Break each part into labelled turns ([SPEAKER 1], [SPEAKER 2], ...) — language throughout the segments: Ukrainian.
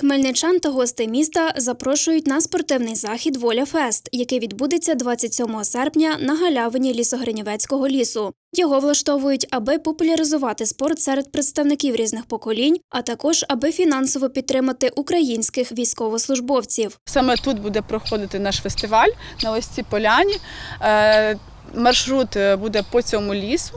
[SPEAKER 1] Хмельничан та гостей міста запрошують на спортивний захід Воля Фест, який відбудеться 27 серпня на галявині Лісогринівецького лісу. Його влаштовують, аби популяризувати спорт серед представників різних поколінь, а також аби фінансово підтримати українських військовослужбовців.
[SPEAKER 2] Саме тут буде проходити наш фестиваль на ось цій поляні. Е, Маршрут е, буде по цьому лісу.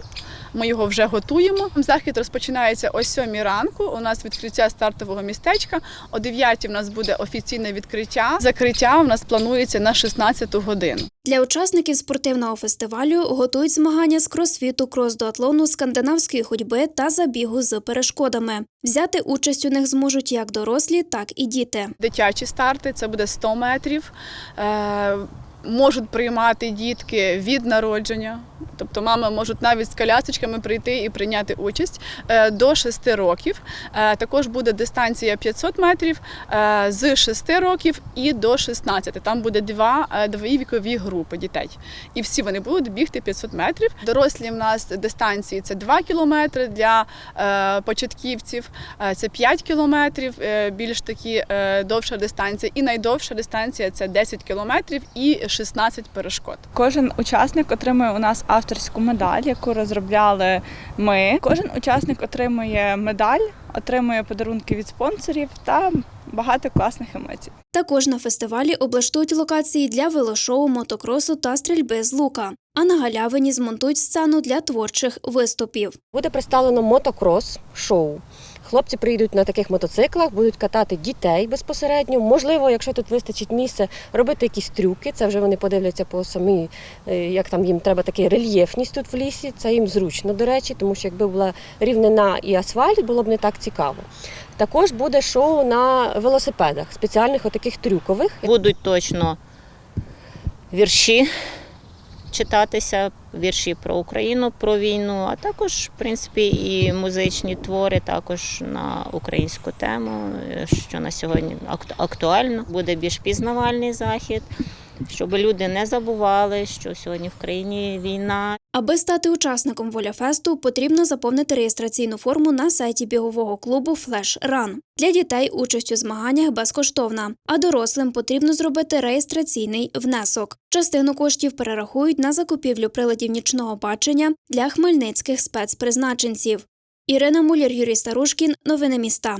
[SPEAKER 2] Ми його вже готуємо. Захід розпочинається о 7 ранку. У нас відкриття стартового містечка. О 9 у нас буде офіційне відкриття. Закриття у нас планується на 16 годину.
[SPEAKER 1] Для учасників спортивного фестивалю готують змагання з кросфіту, крос-дуатлону, скандинавської ходьби та забігу з перешкодами. Взяти участь у них зможуть як дорослі, так і діти.
[SPEAKER 2] Дитячі старти це буде 100 метрів. Е, Можуть приймати дітки від народження, тобто мами можуть навіть з колясочками прийти і прийняти участь е, до 6 років. Е, Також буде дистанція 500 метрів е, з 6 років і до 16. Там буде два, дві вікові групи дітей. І всі вони будуть бігти 500 метрів. Дорослі в нас дистанції це 2 кілометри для початківців, це 5 кілометрів, більш такі довша дистанція. І найдовша дистанція це 10 кілометрів і 16 перешкод.
[SPEAKER 3] Кожен учасник отримує у нас авторську медаль, яку розробляли ми. Кожен учасник отримує медаль, отримує подарунки від спонсорів та багато класних емоцій.
[SPEAKER 1] Також на фестивалі облаштують локації для велошоу, мотокросу та стрільби з лука. А на галявині змонтують сцену для творчих виступів.
[SPEAKER 4] Буде представлено мотокрос шоу. Хлопці приїдуть на таких мотоциклах, будуть катати дітей безпосередньо. Можливо, якщо тут вистачить місця, робити якісь трюки. Це вже вони подивляться по самій, е, як там їм треба така рельєфність тут в лісі. Це їм зручно, до речі, тому що якби була рівнина і асфальт, було б не так цікаво. Також буде шоу на велосипедах, спеціальних отаких трюкових.
[SPEAKER 5] Будуть точно вірші читатися, вірші про Україну, про війну, а також, в принципі, і музичні твори також на українську тему, що на сьогодні акт- актуально. Буде більш пізнавальний захід, щоб люди не забували, що сьогодні в країні війна,
[SPEAKER 1] Аби стати учасником Воляфесту, потрібно заповнити реєстраційну форму на сайті бігового клубу Flash Run. Для дітей участь у змаганнях безкоштовна, а дорослим потрібно зробити реєстраційний внесок. Частину коштів перерахують на закупівлю приладів нічного бачення для хмельницьких спецпризначенців. Ірина Муляр, Юрій Старушкін. Новини міста.